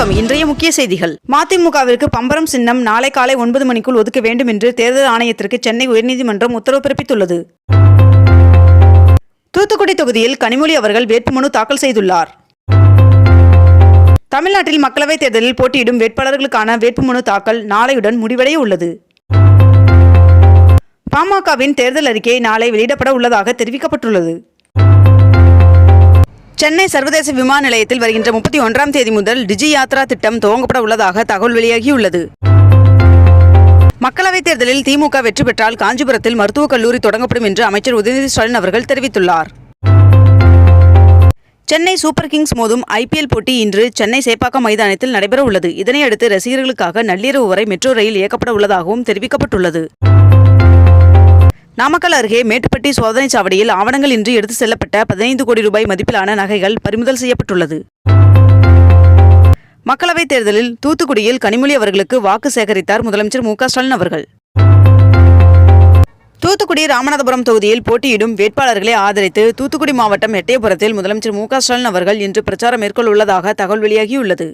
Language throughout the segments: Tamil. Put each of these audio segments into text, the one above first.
வணக்கம். இன்றைய முக்கிய செய்திகள். மதிமுகவிற்கு பம்பரம் சின்னம் நாளை காலை ஒன்பது மணிக்குள் ஒதுக்க வேண்டும் என்று தேர்தல் ஆணையத்திற்கு சென்னை உயர்நீதிமன்றம் உத்தரவு பிறப்பித்துள்ளது. தூத்துக்குடி தொகுதியில் கனிமொழி அவர்கள் வேட்புமனு தாக்கல் செய்துள்ளார். தமிழ்நாட்டில் மக்களவைத் தேர்தலில் போட்டியிடும் வேட்பாளர்களுக்கான வேட்புமனு தாக்கல் நாளையுடன் முடிவடைய உள்ளது. பாமகவின் தேர்தல் அறிக்கை நாளை வெளியிடப்பட உள்ளதாக தெரிவிக்கப்பட்டுள்ளது. சென்னை சர்வதேச விமான நிலையத்தில் வருகின்ற முப்பத்தி ஒன்றாம் தேதி முதல் டிஜி யாத்ரா திட்டம் துவங்கப்பட உள்ளதாக தகவல் வெளியாகியுள்ளது. மக்களவைத் தேர்தலில் திமுக வெற்றி பெற்றால் காஞ்சிபுரத்தில் மருத்துவக் கல்லூரி தொடங்கப்படும் என்று அமைச்சர் உதயநிதி ஸ்டாலின் அவர்கள் தெரிவித்துள்ளார். சென்னை சூப்பர் கிங்ஸ் மோதும் ஐபிஎல் போட்டி இன்று சென்னை சேப்பாக்கம் மைதானத்தில் நடைபெற உள்ளது இதனையடுத்து ரசிகர்களுக்காக நள்ளிரவு வரை மெட்ரோ ரயில் இயக்கப்பட உள்ளதாகவும் தெரிவிக்கப்பட்டுள்ளது. நாமக்கல் அருகே மேட்டுப்பட்டி சோதனை சாவடியில் ஆவணங்கள் இன்றி எடுத்து செல்லப்பட்ட பதினைந்து கோடி ரூபாய் மதிப்பிலான நகைகள் பறிமுதல் செய்யப்பட்டுள்ளது. மக்களவைத் தேர்தலில் தூத்துக்குடியில் கனிமொழி அவர்களுக்கு வாக்கு சேகரித்தார் முதலமைச்சர் மு ஸ்டாலின் அவர்கள். தூத்துக்குடி ராமநாதபுரம் தொகுதியில் போட்டியிடும் வேட்பாளர்களை ஆதரித்து தூத்துக்குடி மாவட்டம் எட்டயபுரத்தில் முதலமைச்சர் மு ஸ்டாலின் அவர்கள் இன்று பிரச்சாரம் மேற்கொள்ள உள்ளதாக தகவல் வெளியாகியுள்ளது.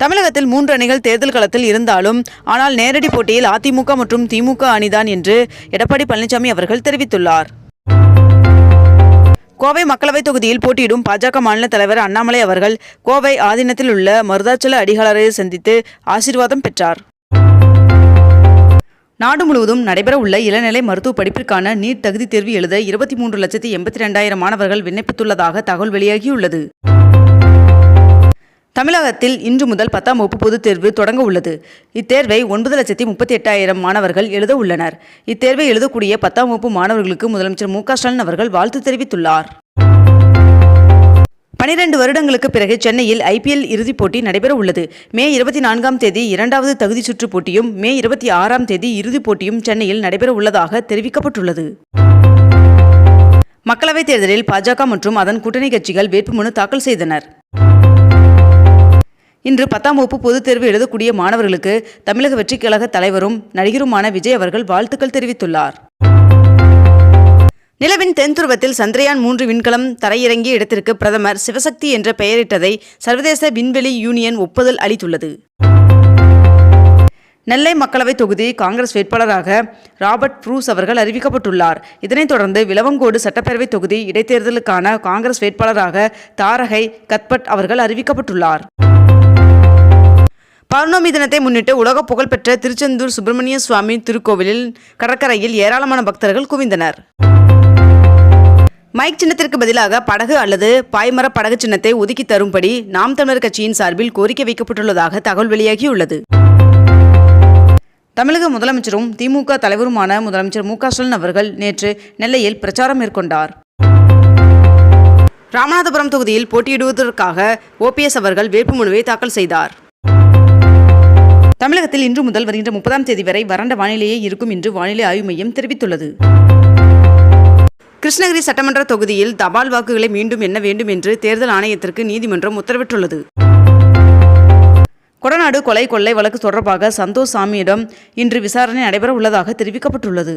தமிழகத்தில் மூன்று அணிகள் தேர்தல் களத்தில் இருந்தாலும் ஆனால் நேரடி போட்டியில் அதிமுக மற்றும் திமுக அணிதான் என்று எடப்பாடி பழனிசாமி அவர்கள் தெரிவித்துள்ளார். கோவை மக்களவைத் தொகுதியில் போட்டியிடும் பாஜக மாநில தலைவர் அண்ணாமலை அவர்கள் கோவை ஆதீனத்தில் உள்ள மருதாச்சல அடிகாலரை சந்தித்து ஆசீர்வாதம் பெற்றார். நாடு முழுவதும் நடைபெறவுள்ள இளநிலை மருத்துவ படிப்பிற்கான நீட் தகுதி தேர்வு எழுத இருபத்தி மூன்று லட்சத்தி எண்பத்தி ரெண்டாயிரம் மாணவர்கள் விண்ணப்பித்துள்ளதாக தகவல் வெளியாகியுள்ளது. தமிழகத்தில் இன்று முதல் பத்தாம் வகுப்பு பொதுத் தேர்வு தொடங்க உள்ளது. இத்தேர்வை ஒன்பது லட்சத்தி முப்பத்தி எட்டாயிரம் மாணவர்கள் எழுத உள்ளனர். இத்தேர்வை எழுதக்கூடிய பத்தாம் வகுப்பு மாணவர்களுக்கு முதலமைச்சர் மு ஸ்டாலின் அவர்கள் வாழ்த்து தெரிவித்துள்ளார். பனிரெண்டு வருடங்களுக்கு பிறகு சென்னையில் ஐபிஎல் இறுதிப் போட்டி நடைபெற உள்ளது. மே இருபத்தி நான்காம் தேதி இரண்டாவது தகுதி சுற்று போட்டியும் மே இருபத்தி ஆறாம் தேதி இறுதிப் போட்டியும் சென்னையில் நடைபெற உள்ளதாக தெரிவிக்கப்பட்டுள்ளது. மக்களவைத் தேர்தலில் பாஜக மற்றும் அதன் கூட்டணி கட்சிகள் வேட்புமனு தாக்கல் செய்தனர். இன்று பத்தாம் வகுப்பு பொதுத் தேர்வு எழுதக்கூடிய மாணவர்களுக்கு தமிழக வெற்றிக் கழக தலைவரும் நடிகருமான விஜய் அவர்கள் வாழ்த்துக்கள் தெரிவித்துள்ளார். நிலவின் தென்துருவத்தில் சந்திரயான் மூன்று விண்கலம் தரையிறங்கிய இடத்திற்கு பிரதமர் சிவசக்தி என்ற பெயரிட்டதை சர்வதேச விண்வெளி யூனியன் ஒப்புதல் அளித்துள்ளது. நெல்லை மக்களவைத் தொகுதி காங்கிரஸ் வேட்பாளராக ராபர்ட் ப்ரூஸ் அவர்கள் அறிவிக்கப்பட்டுள்ளார். இதனைத் தொடர்ந்து விலவங்கோடு சட்டப்பேரவைத் தொகுதி இடைத்தேர்தலுக்கான காங்கிரஸ் வேட்பாளராக தாரகை கத்பட் அவர்கள் அறிவிக்கப்பட்டுள்ளார். பௌர்ணமி தினத்தை முன்னிட்டு உலக புகழ்பெற்ற திருச்செந்தூர் சுப்பிரமணிய சுவாமி திருக்கோவிலில் கடற்கரையில் ஏராளமான பக்தர்கள் குவிந்தனர். மைக் சின்னத்திற்கு பதிலாக படகு அல்லது பாய்மர படகு சின்னத்தை ஒதுக்கி தரும்படி நாம் தமிழர் கட்சியின் சார்பில் கோரிக்கை வைக்கப்பட்டுள்ளதாக தகவல் வெளியாகியுள்ளது. தமிழக முதலமைச்சரும் திமுக தலைவருமான முதலமைச்சர் மு ஸ்டாலின் அவர்கள் நேற்று நெல்லையில் பிரச்சாரம் மேற்கொண்டார். ராமநாதபுரம் தொகுதியில் போட்டியிடுவதற்காக ஓபிஎஸ் அவர்கள் வேட்புமனுவை தாக்கல் செய்தார். தமிழகத்தில் இன்று முதல் வருகின்ற முப்பதாம் தேதி வரை வறண்ட வானிலையே இருக்கும் என்று வானிலை ஆய்வு மையம் தெரிவித்துள்ளது. கிருஷ்ணகிரி சட்டமன்ற தொகுதியில் தபால் வாக்குகளை மீண்டும் எண்ண வேண்டும் என்று தேர்தல் ஆணையத்திற்கு நீதிமன்றம் உத்தரவிட்டுள்ளது. கொடநாடு கொலை கொள்ளை வழக்கு தொடர்பாக சந்தோஷ் சாமியிடம் இன்று விசாரணை நடைபெற உள்ளதாக தெரிவிக்கப்பட்டுள்ளது.